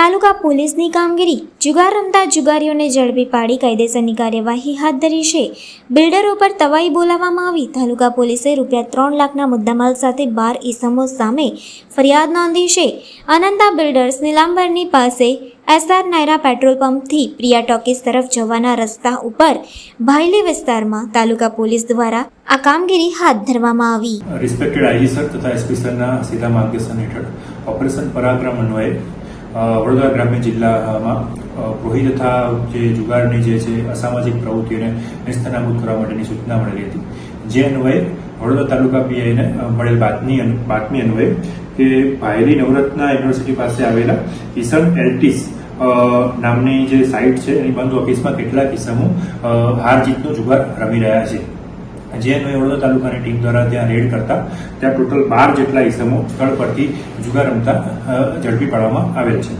તાલુકા પોલીસની કામગીરી જુગાર રમતા જુગારીઓને ઝડપી પાડી કાયદેસરની કાર્યવાહી હાથ ધરી છે. બિલ્ડરો પર તવાઈ બોલાવવામાં આવી. તાલુકા પોલીસે રૂપિયા ત્રણ લાખના મુદ્દામાલ સાથે બાર ઈસમો સામે ફરિયાદ નોંધી છે. અનંતા બિલ્ડર્સ નીલાંબરની પાસે એસઆર નાયરા પેટ્રોલ પંપથી પ્રિયા ટોકીસ તરફ જવાના રસ્તા ઉપર ભાયલી વિસ્તારમાં તાલુકા પોલીસ દ્વારા આ કામગીરી હાથ ધરવામાં આવી. રિસ્પેક્ટેડ આઈજી સર તથા એસપી સરના સીધા માર્ગદર્શન હેઠળ ઓપરેશન પરાક્રમ અન્વયે વડોદરા ગ્રામ્ય જિલ્લામાં પ્રોહી તથા જે જુગારની જે છે, અસામાજિક પ્રવૃત્તિઓને નિસ્તનાબૂદ કરવા માટેની સૂચના મળેલી હતી. જે અન્વયે વડોદરા તાલુકા પીઆઈને મળેલ બાતમી બાતમી અન્વયે કે ભાયલી નવરત્ના યુનિવર્સિટી પાસે આવેલા કિશન એલ્ટિસ નામની જે સાઇટ છે, એની બંધ ઓફિસમાં કેટલાક કિસ્સામો હાર જીતનો જુગાર રમી રહ્યા છે. જે અન્વયે વડોદરા તાલુકાની ટીમ દ્વારા ત્યાં રેડ કરતા, ત્યાં ટોટલ બાર જેટલા ઇસમો સ્થળ પરથી જુગાર રમતા ઝડપી પાડવામાં આવેલ છે.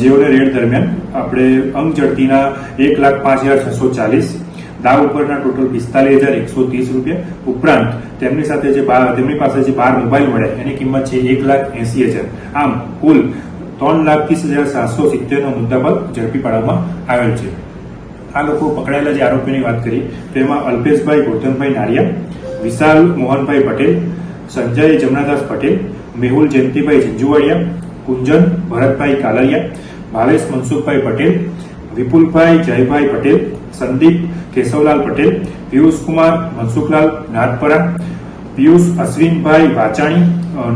જેઓને રેડ દરમિયાન આપણે અંગ ઝડપીના એક લાખ પાંચ હજાર છસો ચાલીસ, દાવ ઉપરના ટોટલ પિસ્તાલીસ હજાર એકસો ત્રીસ રૂપિયા ઉપરાંત તેમની સાથે જે બાર તેમની પાસે જે બાર મોબાઈલ મળ્યા એની કિંમત છે એક લાખ એંસી હજાર. આમ કુલ ત્રણ લાખ ત્રીસ હજાર સાતસો સિત્તેરનો મુદ્દામાલ ઝડપી પાડવામાં આવેલ છે. આ લોકો પકડાયેલા જે આરોપીની વાત કરી તો એમાં અલ્પેશભાઈ ગૌતમભાઈ નારિયા, વિશાલ મોહનભાઈ પટેલ, સંજય જમનાદાસ પટેલ, મેહુલ જયંતિભાઈ ઝીંઝુવાડિયા, કુંજન ભરતભાઈ કાલરિયા, ભાવેશ મનસુખભાઈ પટેલ, વિપુલભાઈ જયભાઈ પટેલ, સંદીપ કેશવલાલ પટેલ, પિયુષકુમાર મનસુખલાલ નાથપરા, પિયુષ અશ્વિનભાઈ વાચાણી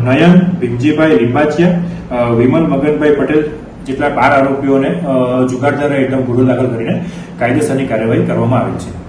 નયન ભીમજીભાઈ લીંબાચિયા વિમલ મગનભાઈ પટેલ જેટલા બાર આરોપીઓને જુગારદાર એકદમ ગુનો દાખલ કરીને કાયદેસરની કાર્યવાહી કરવામાં આવી છે.